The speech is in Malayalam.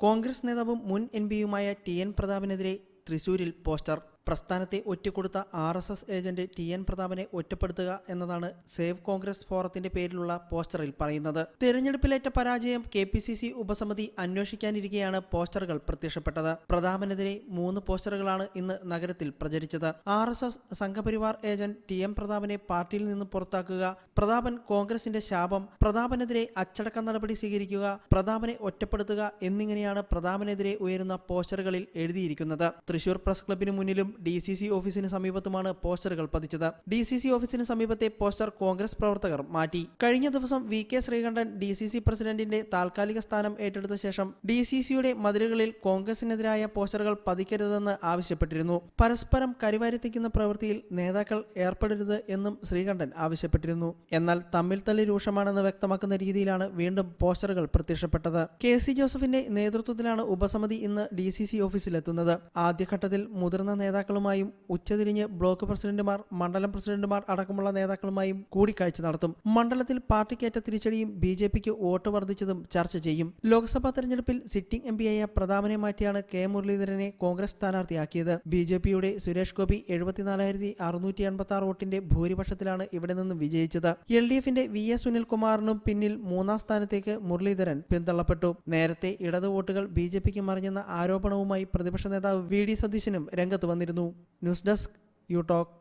കോൺഗ്രസ് നേതാവും മുൻ എം പിയുമായ ടി എൻ പ്രതാപിനെതിരെ തൃശൂരിൽ പോസ്റ്റർ പ്രസ്ഥാനത്തെ ഒറ്റക്കൊടുത്ത R S S agent T N പ്രതാപനെ ഒറ്റപ്പെടുത്തുക എന്നതാണ് സേവ് കോൺഗ്രസ് ഫോറത്തിന്റെ പേരിലുള്ള പോസ്റ്ററിൽ പറയുന്നത്. തെരഞ്ഞെടുപ്പിലേറ്റ പരാജയം കെ പി സി സി ഉപസമിതി അന്വേഷിക്കാനിരിക്കെയാണ് പോസ്റ്ററുകൾ പ്രത്യക്ഷപ്പെട്ടത്. പ്രതാപനെതിരെ മൂന്ന് പോസ്റ്ററുകളാണ് ഇന്ന് നഗരത്തിൽ പ്രചരിച്ചത്. R S S Sangh Parivar agent T M പ്രതാപനെ പാർട്ടിയിൽ നിന്ന് പുറത്താക്കുക പ്രതാപൻ കോൺഗ്രസിന്റെ ശാപം പ്രതാപനെതിരെ അച്ചടക്ക നടപടി സ്വീകരിക്കുക പ്രതാപനെ ഒറ്റപ്പെടുത്തുക എന്നിങ്ങനെയാണ് പ്രതാപനെതിരെ ഉയരുന്ന പോസ്റ്ററുകളിൽ എഴുതിയിരിക്കുന്നത്. തൃശൂർ പ്രസ് ക്ലബിന് മുന്നിലും ഡി സി സി ഓഫീസിന് സമീപത്തുമാണ് പോസ്റ്ററുകൾ പതിച്ചത്. ഡി സി സി ഓഫീസിന് സമീപത്തെ പോസ്റ്റർ കോൺഗ്രസ് പ്രവർത്തകർ മാറ്റി. കഴിഞ്ഞ ദിവസം V K Sreekandan D C C പ്രസിഡന്റിന്റെ താൽക്കാലിക സ്ഥാനം ഏറ്റെടുത്ത ശേഷം ഡി സി സിയുടെ മതിലുകളിൽ കോൺഗ്രസിനെതിരായ പോസ്റ്ററുകൾ പതിക്കരുതെന്ന് ആവശ്യപ്പെട്ടിരുന്നു. പരസ്പരം കരിവാരിത്തിക്കുന്ന പ്രവൃത്തിയിൽ നേതാക്കൾ ഏർപ്പെടരുത് എന്നും ശ്രീകണ്ഠൻ ആവശ്യപ്പെട്ടിരുന്നു. എന്നാൽ തമ്മിൽ തല്ലി രൂക്ഷമാണെന്ന് വ്യക്തമാക്കുന്ന രീതിയിലാണ് വീണ്ടും പോസ്റ്ററുകൾ പ്രത്യക്ഷപ്പെട്ടത്. കെ സി ജോസഫിന്റെ നേതൃത്വത്തിലാണ് ഉപസമിതി ഇന്ന് ഡി സി സി ഓഫീസിലെത്തുന്നത്. ആദ്യഘട്ടത്തിൽ മുതിർന്ന നേതാക്കളുമായും ഉച്ചതിരിഞ്ഞ് ബ്ലോക്ക് പ്രസിഡന്റുമാർ മണ്ഡലം പ്രസിഡന്റുമാർ അടക്കമുള്ള നേതാക്കളുമായും കൂടിക്കാഴ്ച നടത്തും. മണ്ഡലത്തിൽ പാർട്ടിക്കേറ്റ തിരിച്ചടിയും ബി ജെ പിക്ക് വോട്ട് വർദ്ധിച്ചതും ചർച്ച ചെയ്യും. ലോക്സഭാ തെരഞ്ഞെടുപ്പിൽ സിറ്റിംഗ് എം പിയായ പ്രതാപനെ മാറ്റിയാണ് കെ മുരളീധരനെ കോൺഗ്രസ് സ്ഥാനാർത്ഥിയാക്കിയത്. ബി ജെ പിയുടെ സുരേഷ് ഗോപി എഴുപത്തിനാലായിരത്തി അറുന്നൂറ്റി എൺപത്തി ആറ് വോട്ടിന്റെ ഭൂരിപക്ഷത്തിലാണ് ഇവിടെ നിന്നും വിജയിച്ചത്. എൽ ഡി എഫിന്റെ വി എസ് സുനിൽകുമാറിനും പിന്നിൽ മൂന്നാം സ്ഥാനത്തേക്ക് മുരളീധരൻ പിന്തള്ളപ്പെട്ടു. നേരത്തെ ഇടത് വോട്ടുകൾ ബി ജെ പിക്ക് മറിഞ്ഞെന്ന ആരോപണവുമായി പ്രതിപക്ഷ നേതാവ് വി ഡി സതീശനും രംഗത്ത് വന്നിരുന്നു. News desk you talk